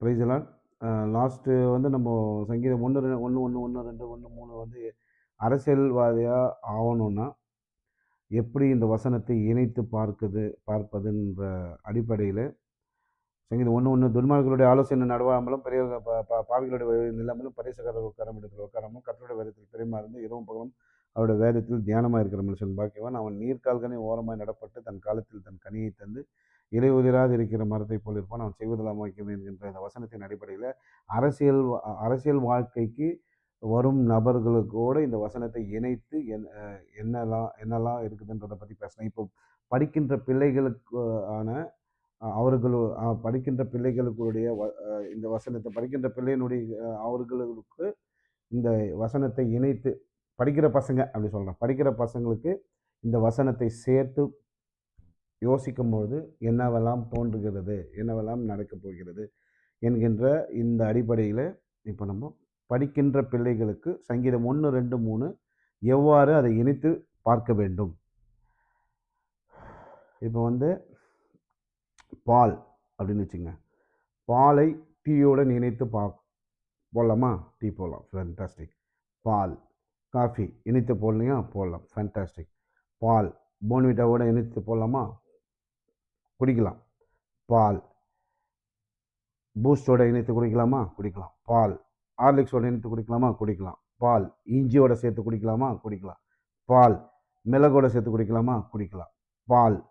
பிரைஸ்லாம் last வந்து நம்ம சங்கீதம் ஒன்று ரெண்டு ஒன்று ஒன்று ஒன்று ரெண்டு ஒன்று மூணு வந்து அரசியல்வாதியாக ஆகணும்னா எப்படி இந்த வசனத்தை இணைத்து பார்க்குது பார்ப்பதுன்ற அடிப்படையில் சங்கீதம் ஒன்று ஒன்று துன்மார்களுடைய ஆலோசனை நடவாமலும் பெரிய பா- பாவிகளுடைய வழி நில்லாமலும் பரிசகர உட்காரம் எடுக்கிற உட்காரமும் கர்த்தருடைய வேதத்தில் பெரியமா இருந்து இரவும் பகலும் அவருடைய வேதத்தில் தியானமாக இருக்கிற மனுஷன் பாக்கியவன். அவன் நீர்க்கால்கனை ஓரமாய் நடப்பட்டு தன் காலத்தில் தன் கனியை தந்து இலை உதிராது இருக்கிற மரத்தை போல் இருப்பான். அவன் செய்வதெல்லாம் வாய்க்கும் என்கின்ற இந்த வசனத்தின் அடிப்படையில் அரசியல் அரசியல் வாழ்க்கைக்கு வரும் நபர்களுக்கூட இந்த வசனத்தை இணைத்து என் என்னெல்லாம் என்னெல்லாம் இருக்குதுன்றதை பற்றி பேசலாம். இப்போ படிக்கின்ற பிள்ளைகளுக்கு ஆன அவர்கள் படிக்கின்ற பிள்ளைகளுக்குடைய வ- இந்த வசனத்தை படிக்கின்ற பிள்ளையினுடைய அவர்களுக்கு இந்த வசனத்தை இணைத்து படிக்கிற பசங்க அப்படி சொல்கிறேன் படிக்கிற பசங்களுக்கு இந்த வசனத்தை சேர்த்து யோசிக்கும்பொழுது என்னவெல்லாம் தோன்றுகிறது என்னவெல்லாம் நடக்கப் போகிறது என்கின்ற இந்த அடிப்படையில் இப்போ நம்ம படிக்கின்ற பிள்ளைகளுக்கு சங்கீதம் ஒன்று ரெண்டு மூணு எவ்வாறு அதை இணைத்து பார்க்க வேண்டும். இப்போ வந்து பால் அப்படின்னு வச்சுங்க. பாலை டீயோடு இணைத்து பா போடலாமா? டீ போடலாம். ஃபேன்டாஸ்டிக் பால் காஃபி இணைத்து போடலையா? போடலாம். ஃபேன்டாஸ்டிக் பால் போன்விட்டாவோட இணைத்து போடலாமா? குடிக்கலாம். பால். பூஸ்டோட இணைத்து குடிக்கலாமா? குடிக்கலாம். பால். ஹார்லிக்ஸோட இணைத்து குடிக்கலாமா? குடிக்கலாம். பால். இஞ்சியோட சேர்த்து குடிக்கலாமா? குடிக்கலாம். பால். மிளகோட சேர்த்து குடிக்கலாமா? குடிக்கலாம். பால்.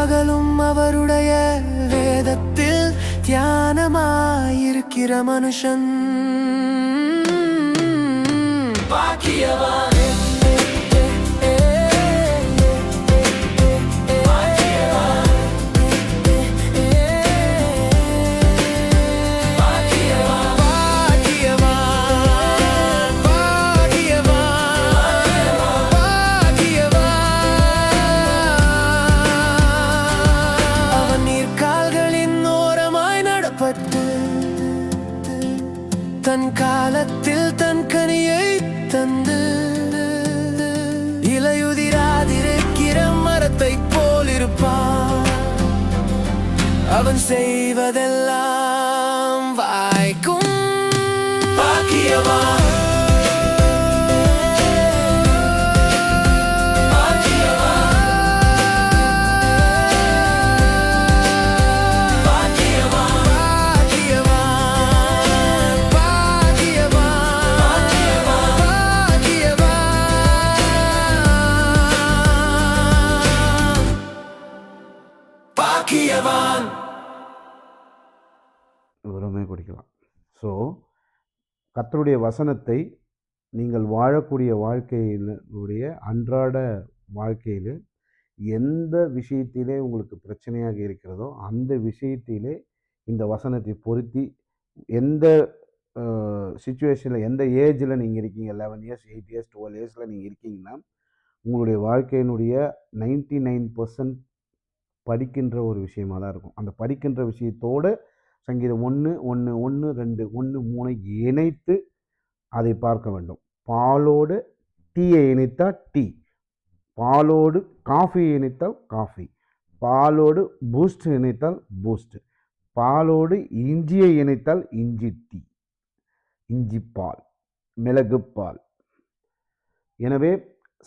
பகலும் அவருடைய வேதத்தில் தியானமாயிருக்கிற மனுஷன். பாக்கியவான். செய்வதெல்லாம் வாய்க்கும். பாக்கியவான் பாக்கியவான் குடிக்கலாம். ஸோ கத்தருடைய வசனத்தை நீங்கள் வாழக்கூடிய வாழ்க்கையினுடைய அன்றாட வாழ்க்கையில் எந்த விஷயத்திலே உங்களுக்கு பிரச்சனையாக இருக்கிறதோ அந்த விஷயத்திலே இந்த வசனத்தை பொருத்தி எந்த சுச்சுவேஷனில் எந்த ஏஜில் நீங்கள் இருக்கீங்க? Eleven years eight years twelve இயர்ஸில் நீங்கள் இருக்கீங்கன்னா உங்களுடைய வாழ்க்கையினுடைய நைன்டி நைன் பர்சன்ட் படிக்கின்ற ஒரு விஷயமா தான் இருக்கும். அந்த படிக்கின்ற விஷயத்தோடு சங்கீதம் ஒன்று ஒன்று ஒன்று ரெண்டு ஒன்று மூணை இணைத்து அதை பார்க்க வேண்டும். பாலோடு டீயை இணைத்தால் டீ பாலோடு காஃபியை இணைத்தால் காஃபி பாலோடு பூஸ்ட் இணைத்தால் பூஸ்ட் பாலோடு இஞ்சியை இணைத்தால் இஞ்சி டீ இஞ்சி பால் மிளகு பால். எனவே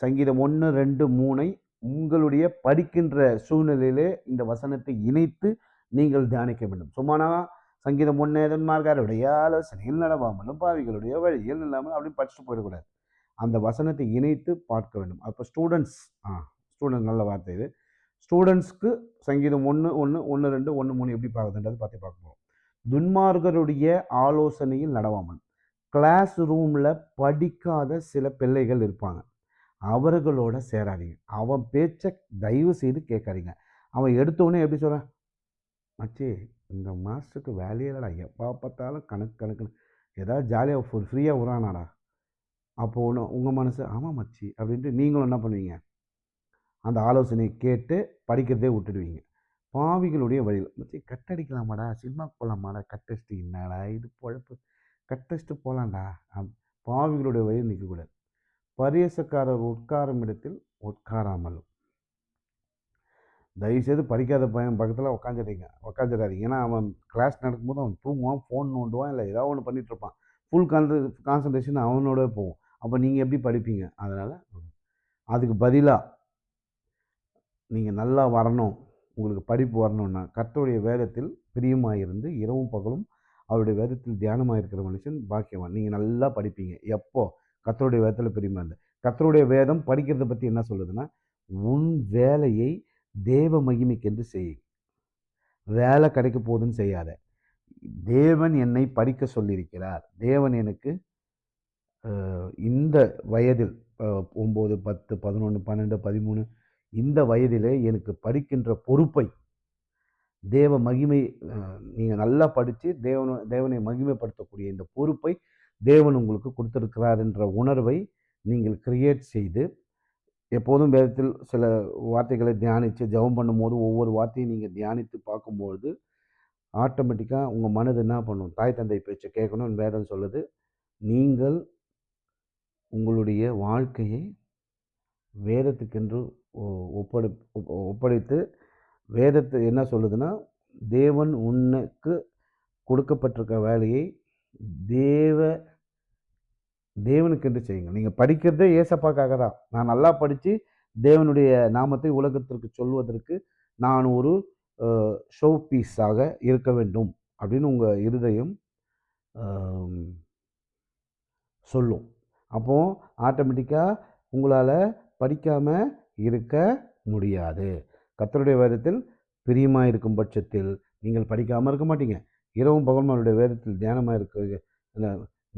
சங்கீதம் ஒன்று ரெண்டு மூணை உங்களுடைய படிக்கின்ற சூழ்நிலையிலே இந்த வசனத்தை இணைத்து நீங்கள் தியானிக்க வேண்டும். சும்மானா சங்கீதம் முன்னேதன்மார்களுடைய ஆலோசனையில் நடவாமலும் பாவிகளுடைய வழியில் இல்லாமல் அப்படின்னு படிச்சுட்டு போயிடக்கூடாது. அந்த வசனத்தை இணைத்து பார்க்க வேண்டும். அப்போ ஸ்டூடெண்ட்ஸ் ஆ ஸ்டூடெண்ட் நல்ல வார்த்தை இது. ஸ்டூடெண்ட்ஸ்க்கு சங்கீதம் ஒன்று ஒன்று ஒன்று ரெண்டு ஒன்று மூணு எப்படி பார்க்குதுன்றது பார்த்து பார்க்க போகிறோம் துன்மார்கருடைய ஆலோசனையில் நடவாமல் கிளாஸ் ரூமில் படிக்காத சில பிள்ளைகள் இருப்பாங்க. அவர்களோட சேராதீங்க. அவன் பேச்சை தயவு செய்து கேட்காதீங்க. அவன் எடுத்தோடனே எப்படி சொல்கிறான் மச்சி இந்த மாஸ்டருக்கு வேலையே இல்லைடா. எப்போ பார்த்தாலும் கணக்கு கணக்குன்னு. ஏதாவது ஜாலியாக ஃபுல் ஃப்ரீயாக விட்றானாடா அப்போது ஒன்று உங்கள் மனசு ஆமாம் மச்சி அப்படின்ட்டு நீங்களும் என்ன பண்ணுவீங்க? அந்த ஆலோசனையை கேட்டு படிக்கிறதே விட்டுடுவீங்க. பாவிகளுடைய வழியில். மச்சி கட்டடிக்கலாமாடா சினிமாக்கு போகலாமாடா கட்டடிச்சிட்டு என்னடா இது பொழப்பு? கட்டடிச்சிட்டு போகலாம்டா அப்- பாவிகளுடைய வழியில் நிற்கக்கூடாது பரியசக்காரர் உட்காரும் இடத்தில் உட்காராமலும். தயவுசெய்து படிக்காத பையன் பக்கத்தில் உக்காந்துட்டீங்க. உக்காந்துடாதீங்க. ஏன்னா அவன் கிளாஸ் நடக்கும்போது அவன் தூங்குவான் ஃபோன் நோண்டுவான் இல்லை ஏதாவது ஒன்று பண்ணிகிட்ருப்பான் ஃபுல் கான்ச கான்சன்ட்ரேஷன் அவனோட போகும். அப்போ நீங்கள் எப்படி படிப்பீங்க? அதனால் அதுக்கு பதிலாக நீங்கள் நல்லா வரணும். உங்களுக்கு படிப்பு வரணும்னா கர்த்தருடைய வேதத்தில் பிரியமாக இருந்து இரவும் பகலும் அவருடைய வேதத்தில் தியானமாக இருக்கிற மனுஷன் பாக்கியவான். நீங்கள் நல்லா படிப்பீங்க. எப்போ? கர்த்தருடைய வேதத்தில் பிரியமாக இருந்து. கர்த்தருடைய வேதம் படிக்கிறத பற்றி என்ன சொல்லுதுன்னா உன் வேலையை தேவ மகிமைக்கென்று செய். வேலை கிடைக்க போகுதுன்னு செய்யாத. தேவன் என்னை படிக்க சொல்லியிருக்கிறார். தேவன் எனக்கு இந்த வயதில் ஒம்பது பத்து பதினொன்று பன்னெண்டு பதிமூணு இந்த வயதிலே எனக்கு படிக்கின்ற பொறுப்பை தேவ மகிமை நீங்கள் நல்லா படித்து தேவன தேவனை மகிமைப்படுத்தக்கூடிய இந்த பொறுப்பை தேவன் உங்களுக்கு கொடுத்துருக்கிறார் என்ற உணர்வை நீங்கள் கிரியேட் செய்து எப்போதும் வேதத்தில் சில வார்த்தைகளை தியானித்து ஜெபம் பண்ணும்போது ஒவ்வொரு வார்த்தையும் நீங்கள் தியானித்து பார்க்கும்பொழுது ஆட்டோமேட்டிக்காக உங்கள் மனது என்ன பண்ணும்? தாய் தந்தை பேச்சை கேட்கணும்னு வேதம் சொல்லுது. நீங்கள் உங்களுடைய வாழ்க்கையை வேதத்துக்கென்று ஒப்படை ஒப்ப- ஒப்படைத்து வேதத்தை என்ன சொல்லுதுன்னா தேவன் உன்னுக்கு கொடுக்கப்பட்டிருக்க வேலையை தேவ தேவனுக்கென்று செய்யுங்க. நீங்கள் படிக்கிறதே ஏசப்பாக்காக தான். நான் நல்லா படித்து தேவனுடைய நாமத்தை உலகத்திற்கு சொல்வதற்கு நான் ஒரு ஷோ பீஸாக இருக்க வேண்டும் அப்படின்னு உங்கள் இருதயம் சொல்லும். அப்போது ஆட்டோமேட்டிக்காக உங்களால் படிக்காமல் இருக்க முடியாது. கத்தருடைய வேதத்தில் பிரியமாக இருக்கும் பட்சத்தில் நீங்கள் படிக்காமல் இருக்க மாட்டீங்க. இரவும் பகலும் வேதத்தில் தியானமாக இருக்க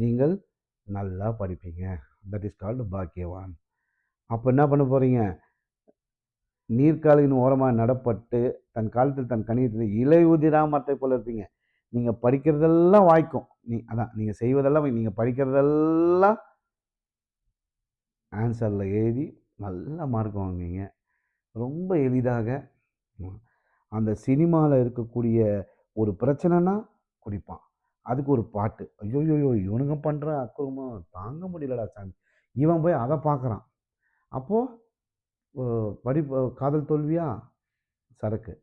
நீங்கள் நல்லா படிப்பீங்க. தட் இஸ் கால்டு பாக்கியவான். அப்போ என்ன பண்ண போகிறீங்க நீர்க்காலின் ஓரமாக நடப்பட்டு தன் காலத்தில் தன் கணியத்தில் இலை உதிராமத்தை போல இருப்பீங்க. நீங்கள் படிக்கிறதெல்லாம் வாய்க்கும். நீ அதான் நீங்கள் செய்வதெல்லாம் நீங்கள் படிக்கிறதெல்லாம் ஆன்சரில் எழுதி நல்ல மார்க் வாங்குவீங்க. ரொம்ப எளிதாக. அந்த சினிமாவில் இருக்கக்கூடிய ஒரு பிரச்சனைனா குடிப்பான். அதுக்கு ஒரு பாட்டு. ஐயோயோயோ இவனுங்க பண்ணுற அக்குறமாக தாங்க முடியலடா சாமி. இவன் போய் அதை பார்க்குறான் அப்போது படிப்பு காதல் தோல்வியா? சரக்கு.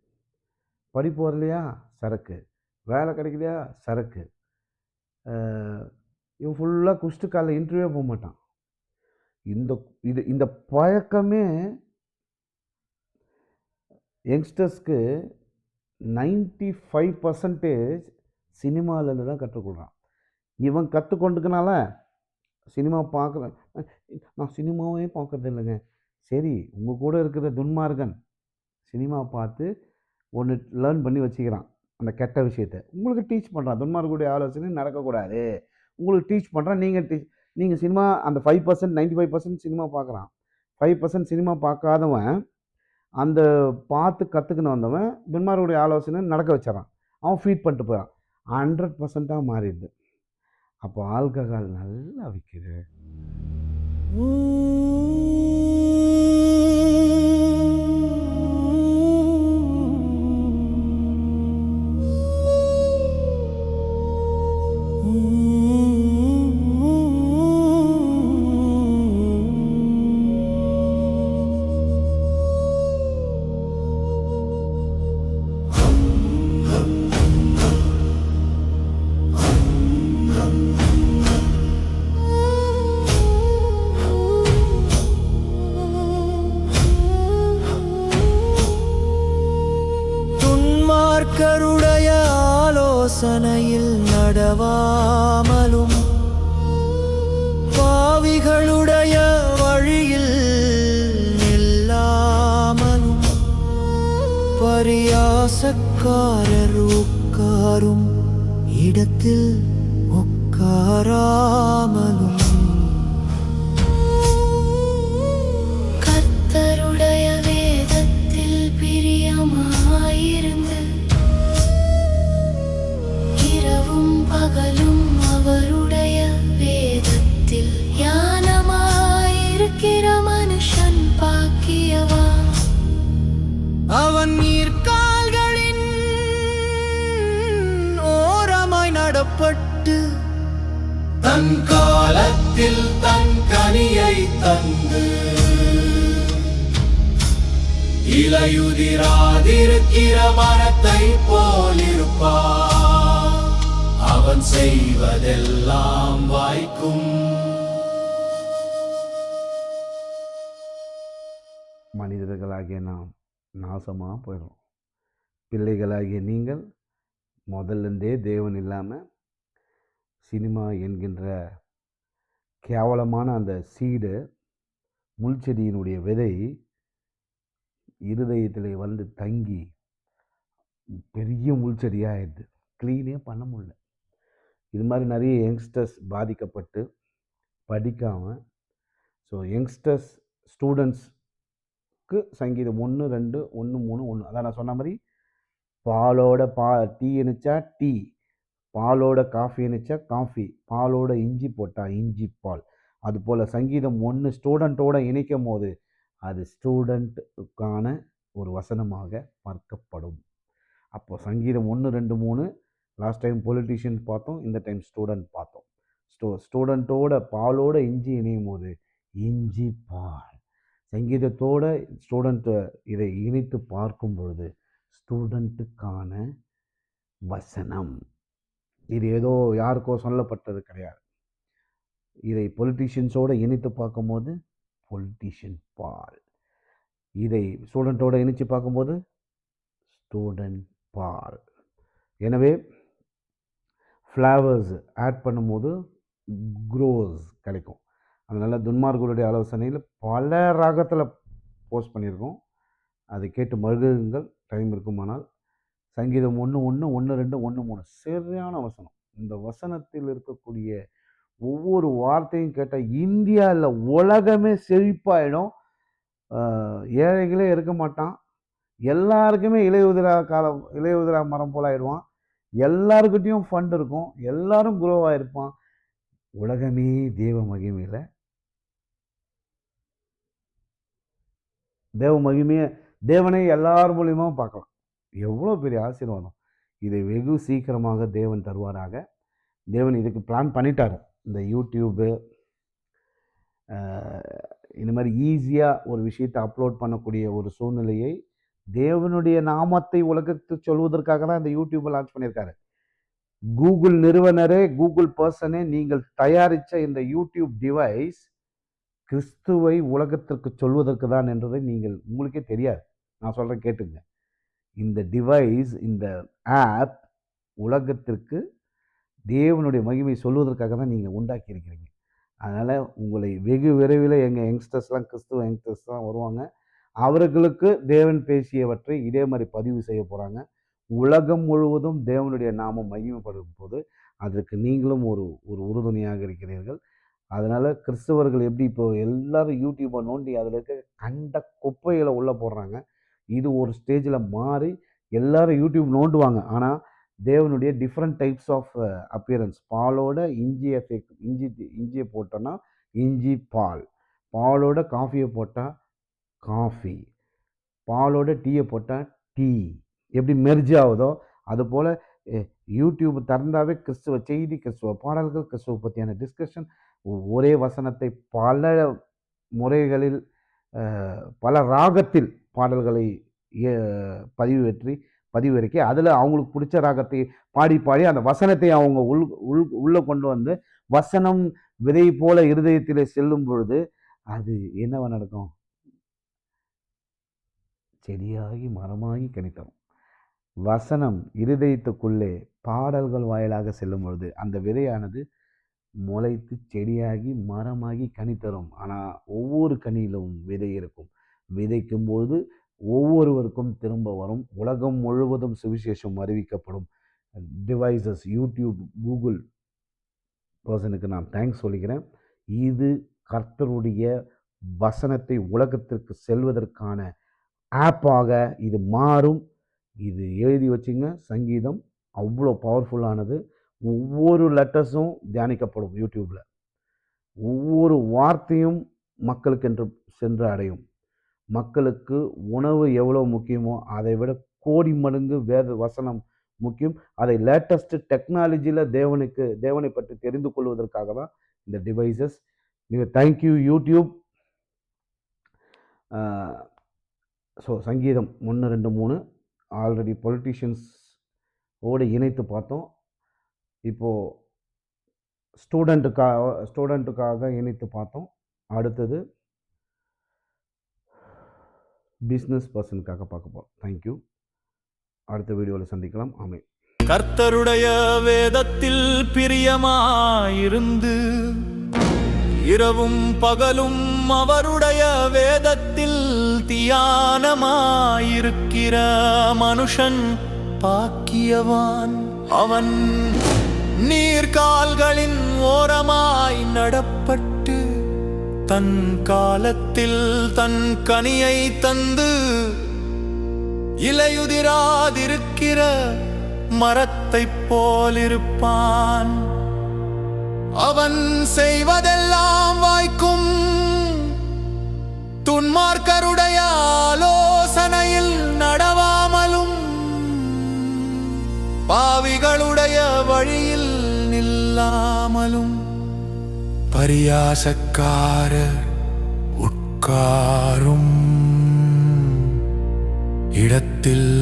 படிப்பு வரலையா சரக்கு. வேலை கிடைக்கலையா? சரக்கு. இவன் ஃபுல்லாக குஷ்டு காலைல இன்டர்வியூவே போக மாட்டான். இந்த இது இந்த பழக்கமே யங்ஸ்டர்ஸ்க்கு நைன்டி ஃபைவ் பர்சன்டேஜ் சினிமாவிலேருந்து தான் கற்றுக்கொள்கிறான் இவன் கற்றுக்கொண்டுக்கனால சினிமா பார்க்குறேன் நான் சினிமாவே பார்க்கறது இல்லைங்க. சரி உங்கள் கூட இருக்கிற துன்மார்கன் சினிமா பார்த்து ஒன்று லேர்ன் பண்ணி வச்சுக்கிறான். அந்த கெட்ட விஷயத்தை. உங்களுக்கு டீச் பண்ணுறான் துன்மார்க்குடைய ஆலோசனை நடக்கக்கூடாது. உங்களுக்கு டீச் பண்ணுறான் நீங்கள் டீச் நீங்கள் சினிமா அந்த five percent ninety five percent cinema பார்க்குறான். ஃபைவ் பர்சன்ட் சினிமா பார்க்காதவன் அந்த பார்த்து கற்றுக்கின்னு வந்தவன் துன்மார்க்குடைய ஆலோசனை நடக்க வச்சிடறான். அவன் ஃபீட் பண்ணிட்டு போகிறான் ஹண்ட்ரட் பர்சண்ட்டாக மாறிடுது. அப்போ ஆல்கஹால் நல்லா விற்கிது மக்களுடைய ஆலோசனையில் நடவாமலும் பாவிகளுடைய வழியில் நில்லாமலும் பரியாசக்காரர் உட்காரும் இடத்தில் உட்காராமலும் பகலும் அவருடைய வேதத்தில் ஞானமாயிருக்கிற மனுஷன் பாக்கியவா? அவன் நீர்க்கால்களின் ஓரமாய் நடப்பட்டு தன் காலத்தில் தன் கனியை தந்து இலையுதிராதிருக்கிற மரத்தை போலிருப்பார். அவன் செய்வதெல்லாம் வாய்க்கும். மனிதர்களாகிய நாம் நாசமாக போயிடும் பிள்ளைகளாகிய நீங்கள் முதல்லேருந்தே தேவன் இல்லாமல் சினிமா என்கின்ற கேவலமான அந்த சீடு முள்செடியினுடைய விதை இருதயத்தில் வந்து தங்கி பெரிய முள்செடியாகிடுது க்ளீனே பண்ண முடியல. இது மாதிரி நிறைய யங்ஸ்டர்ஸ் பாதிக்கப்பட்டு படிக்காமல் ஸோ யங்ஸ்டர்ஸ் ஸ்டூடெண்ட்ஸ்க்கு சங்கீதம் ஒன்று ரெண்டு ஒன்று மூணு ஒன்று அதான் நான் சொன்ன மாதிரி பாலோட பா டீ இணைச்சா டீ பாலோட காஃபி இணைச்சா காஃபி பாலோட இஞ்சி போட்டால் இஞ்சி பால். அதுபோல் சங்கீதம் ஒன்று ஸ்டூடெண்ட்டோட இணைக்கும் போது அது ஸ்டூடெண்ட்டுக்கான ஒரு வசனமாக பார்க்கப்படும். அப்போ சங்கீதம் ஒன்று ரெண்டு மூணு லாஸ்ட் டைம் பொலிட்டிஷியன் பார்த்தோம் இந்த டைம் ஸ்டூடெண்ட் பார்த்தோம். ஸ்டூ ஸ்டூடெண்ட்டோட பாலோட இஞ்சி இணையும் போது இஞ்சி பால். சங்கீதத்தோட ஸ்டூடெண்ட்டை இதை இணைத்து பார்க்கும் பொழுது ஸ்டூடெண்ட்டுக்கான வசனம். இது ஏதோ யாருக்கோ சொல்லப்பட்டது கிடையாது. இதை பொலிட்டிஷியன்ஸோடு இணைத்து பார்க்கும்போது பொலிட்டீஷியன் பால். இதை ஸ்டூடெண்ட்டோடு இணைச்சு பார்க்கும்போது ஸ்டூடெண்ட் பால். எனவே ஃப்ளவர்ஸ் ஆட் பண்ணும்போது க்ரோஸ் கிடைக்கும். அதனால் துன்மார்களுடைய ஆலோசனையில் பல ராகத்தில் போஸ்ட் பண்ணியிருக்கோம். அதை கேட்டு மழுகுங்கள் டைம் இருக்குமானால் சங்கீதம் ஒன்று ஒன்று ஒன்று ரெண்டு ஒன்று மூணு. சரியான வசனம். இந்த வசனத்தில் இருக்கக்கூடிய ஒவ்வொரு வார்த்தையும் கேட்டால் இந்தியாவில் உலகமே செழிப்பாயிடும். ஏழைகளே இருக்க மாட்டான். எல்லாருக்குமே இலையுதிரா காலம் இலையுதிரா மரம் போல ஆயிடுவான். எல்லாருக்கிட்டேயும் ஃபண்ட் இருக்கும். எல்லாரும் குரோ இருப்பான் உலகமே தேவ மகிமையில். தேவ மகிமையை தேவனை எல்லார் மூலியமாகவும் பார்க்கலாம். எவ்வளோ பெரிய ஆசீர்வாதம். இதை வெகு சீக்கிரமாக தேவன் தருவாராக. தேவன் இதுக்கு பிளான் பண்ணிட்டாரு. இந்த யூடியூப்பு இந்த மாதிரி ஈஸியாக ஒரு விஷயத்தை அப்லோட் பண்ணக்கூடிய ஒரு சூழ்நிலையை தேவனுடைய நாமத்தை உலகத்து சொல்வதற்காக தான் இந்த யூடியூப்பை லான்ச் பண்ணியிருக்காரு. கூகுள் நிறுவனரே கூகுள் பர்சனே நீங்கள் தயாரித்த இந்த யூடியூப் டிவைஸ் கிறிஸ்துவை உலகத்திற்கு சொல்வதற்கு தான் என்றதை நீங்கள் உங்களுக்கே தெரியாது. நான் சொல்கிறேன் கேட்டுங்க. இந்த டிவைஸ் இந்த ஆப் உலகத்திற்கு தேவனுடைய மகிமை சொல்வதற்காக தான் நீங்கள் உண்டாக்கி இருக்கிறீங்க. அதனால் உங்களை வெகு விரைவில் எங்கள் யங்ஸ்டர்ஸ்லாம் கிறிஸ்துவ யங்ஸ்டர்ஸ்லாம் வருவாங்க. அவர்களுக்கு தேவன் பேசியவற்றை இதே மாதிரி பதிவு செய்ய போகிறாங்க உலகம் முழுவதும் தேவனுடைய நாமம் மகிமைப்படும் போது அதற்கு நீங்களும் ஒரு ஒரு உறுதுணையாக இருக்கிறீர்கள். அதனால் கிறிஸ்தவர்கள் எப்படி இப்போ எல்லாரும் யூடியூப்பை நோண்டி அதில் இருக்க கண்ட குப்பைகளை உள்ளே போடுறாங்க. இது ஒரு ஸ்டேஜில் மாறி எல்லாரும் யூடியூப் நோண்டுவாங்க. ஆனால் தேவனுடைய டிஃப்ரெண்ட் டைப்ஸ் ஆஃப் அப்பியரன்ஸ் பாலோட இஞ்சியை எஃபெக்ட் இஞ்சி இஞ்சியை போட்டோன்னா இஞ்சி பால். பாலோட காஃபியை போட்டால் காஃபி. பாலோட டீயை போட்டால் டீ. எப்படி மெர்ஜ் ஆகுதோ அதுபோல் யூடியூப் திறந்தாவே கிறிஸ்துவ செய்தி கிறிஸ்துவ பாடல்கள் கிறிஸ்துவ பற்றியான டிஸ்கஷன் ஒரே வசனத்தை பல முறைகளில் பல ராகத்தில் பாடல்களை அஹ், பதிவேற்றி பதிவிறக்கி அதில் அவங்களுக்கு பிடிச்ச ராகத்தை பாடி பாடி அந்த வசனத்தை அவங்க உள் உள் உள்ளே கொண்டு வந்து வசனம் விதை போல இருதயத்தில் செல்லும் பொழுது அது என்னவா நடக்கும்? செடியாகி மரமாகி கணித்தரும் வசனம் இருதயத்துக்குள்ளே பாடல்கள் வாயிலாக செல்லும் பொழுது அந்த விதையானது முளைத்து செடியாகி மரமாகி கனி தரும். ஆனால் ஒவ்வொரு கனியிலும் விதை இருக்கும். விதைக்கும் பொழுது ஒவ்வொருவருக்கும் திரும்ப வரும். உலகம் முழுவதும் சுவிசேஷம் அறிவிக்கப்படும். டிவைசஸ் யூடியூப் கூகுள் பர்சனுக்கு நான் தேங்க்ஸ் சொல்லிக்கிறேன். இது கர்த்தருடைய வசனத்தை உலகத்திற்கு செல்வதற்கான ஆப்பாக இது மாறும். இது எழுதி வச்சுங்க சங்கீதம் அவ்வளோ பவர்ஃபுல்லானது ஒவ்வொரு லெட்டர்ஸும் தியானிக்கப்படும் யூடியூப்பில் ஒவ்வொரு வார்த்தையும் மக்களுக்கு என்று சென்று அடையும். மக்களுக்கு உணவு எவ்வளோ முக்கியமோ அதை விட கோடி மடங்கு வேத வசனம் முக்கியம். அதை லேட்டஸ்ட் டெக்னாலஜியில் தேவனுக்கு தேவனை பற்றி தெரிந்து கொள்வதற்காக தான் இந்த டிவைசஸ் நீங்கள் தேங்க்யூ யூடியூப் ஸோ சங்கீதம் ஒன்று ரெண்டு மூணு. ஆல்ரெடி பொலிட்டிஷியன்ஸ் ஓடு இணைத்து பார்த்தோம். இப்போது ஸ்டூடெண்ட்டுக்காக ஸ்டூடெண்ட்டுக்காக இணைத்து பார்த்தோம். அடுத்தது பிஸ்னஸ் பர்சனுக்காக பார்க்க போகிறோம் தேங்க்யூ அடுத்த வீடியோவில் சந்திக்கலாம். ஆமை கர்த்தருடைய வேதத்தில் பிரியமாயிருந்து இரவும் பகலும் அவருடைய வேதத்தில் தியானமாயிருக்கிற மனுஷன் பாக்கியவான். அவன் நீர்கால்களின் ஓரமாய் நடப்பட்டு தன் காலத்தில் தன் கனியை தந்து இலையுதிராதிருக்கிற மரத்தைப் போலிருப்பான். அவன் செய்வதெல்லாம் வாய்க்கும் துன்மார்க்கருடைய ஆலோசனையில் நடவாமலும் பாவிகளுடைய வழியில் நில்லாமலும் பரியாசக்காரர் உட்காரும் இடத்தில்